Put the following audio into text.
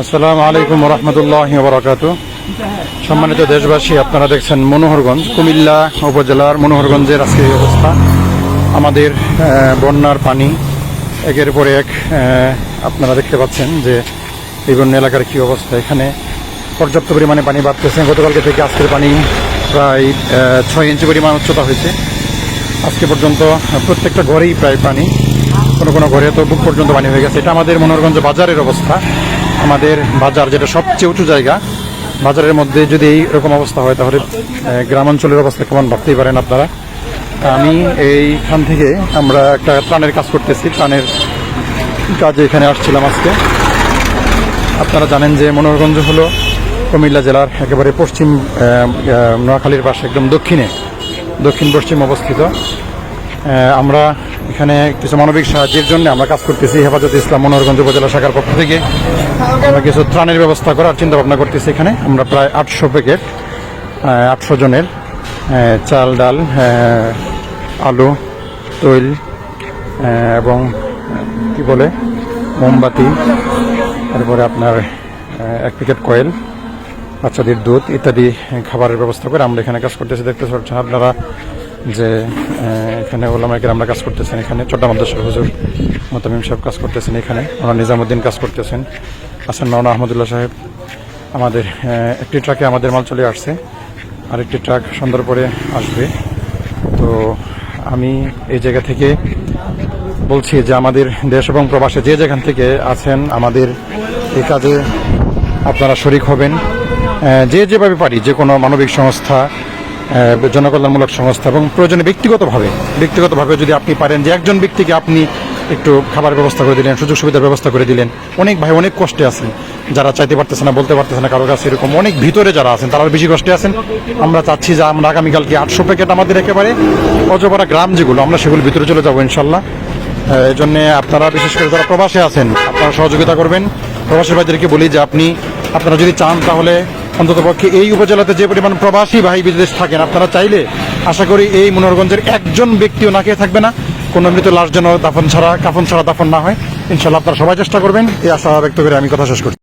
আসসালামু আলাইকুম রহমতুল্লাহ বরাকাতু সম্মানিত দেশবাসী, আপনারা দেখছেন মনোহরগঞ্জ, কুমিল্লা উপজেলার মনোহরগঞ্জের আজকে এই অবস্থা। আমাদের বন্যার পানি একের পরে এক আপনারা দেখতে পাচ্ছেন যে বিভিন্ন এলাকার কি অবস্থা। এখানে পর্যাপ্ত পরিমাণে পানি বাড়তেছে। গতকালকে থেকে আজকের পানি প্রায় ছয় ইঞ্চি পরিমাণ উচ্চতা হয়েছে। আজকে পর্যন্ত প্রত্যেকটা ঘরেই প্রায় পানি কোনো কোনো ঘরে তো বুক পর্যন্ত পানি হয়ে গেছে। এটা আমাদের মনোরগঞ্জ বাজারের অবস্থা। আমাদের বাজার যেটা সবচেয়ে উঁচু জায়গা, বাজারের মধ্যে যদি এই এইরকম অবস্থা হয়, তাহলে গ্রামাঞ্চলের অবস্থা কেমন ভাবতেই পারেন আপনারা? আমি এইখান থেকে আমরা একটা ত্রাণের কাজ করতেছি। ত্রাণের কাজে এখানে আসছিলাম আজকে। আপনারা জানেন যে মনোরগঞ্জ হলো কুমিল্লা জেলার একেবারে পশ্চিম নোয়াখালীর পাশে, একদম দক্ষিণে, দক্ষিণ পশ্চিম অবস্থিত। আমরা এখানে কিছু মানবিক সাহায্যের জন্য আমরা কাজ করতেছি হেফাজত ইসলাম মনোহরগঞ্জ উপজেলা শাখার পক্ষ থেকে। আমরা কিছু ত্রাণের ব্যবস্থা করার চিন্তা ভাবনা করতেছি এখানে। আমরা প্রায় আটশো প্যাকেট আটশো জনের চাল, ডাল আলু, তৈল এবং কি বলে, মোমবাতি, তারপরে আপনার এক প্যাকেট কয়েল, বাচ্চাদের দুধ ইত্যাদি খাবারের ব্যবস্থা করে আমরা এখানে কাজ করতেছি। দেখতে পাচ্ছেন আপনারা যে এখানে ওলামাইকের আমরা কাজ করতেছেন, এখানে চট্টমাদ্দাসের হুজুর মোতামিম সাহেব কাজ করতেছেন এখানে, ওনার নিজামুদ্দিন কাজ করতেছেন। আছেন মাওনা আহমদুল্লাহ সাহেব। আমাদের একটি ট্রাকে আমাদের মাল চলে আসছে, আরেকটি ট্রাক সুন্দর পরে আসবে। তো আমি এই জায়গা থেকে বলছি যে, আমাদের দেশ এবং প্রবাসে যে যেখান থেকে আছেন, আমাদের এই কাজে আপনারা শরিক হবেন। যে যেভাবে পারি, যে কোনো মানবিক সংস্থা জনকল্যাণমূলক সংস্থা এবং প্রয়োজনে ব্যক্তিগতভাবে ব্যক্তিগতভাবে যদি আপনি পারেন যে একজন ব্যক্তিকে আপনি একটু খাবার ব্যবস্থা করে দিলেন, সুযোগ সুবিধার ব্যবস্থা করে দিলেন, অনেক ভাই অনেক কষ্টে আছেন, যারা চাইতে পারতেছে না, বলতে পারতেছে না কারও কাছে এরকম অনেক ভিতরে যারা আছেন তারা বেশি কষ্টে আছেন। আমরা চাচ্ছি যে আমরা আগামীকালকে আটশো প্যাকেট আমাদের একেবারে অজপাড়া গ্রাম যেগুলো, আমরা সেগুলো ভিতরে চলে যাব ইনশাল্লাহ। এই জন্য আপনারা বিশেষ করে যারা প্রবাসে আছেন, আপনারা সহযোগিতা করবেন। প্রবাসী ভাইদেরকে বলি যে আপনি, আপনারা যদি চান তাহলে অন্তত পক্ষে এই উপজেলাতে যে পরিমাণ প্রবাসী ভাই বিদেশ থাকেন, আপনারা চাইলে আশা করি এই মনোরগঞ্জের একজন ব্যক্তিও না খেয়ে থাকবে না। কোনো মৃত লাশ যেন দাফন ছাড়া, কাফন ছাড়া দাফন না হয়। ইনশাল্লাহ আপনারা সবাই চেষ্টা করবেন। এই আশা ব্যক্ত করে আমি কথা শেষ করছি।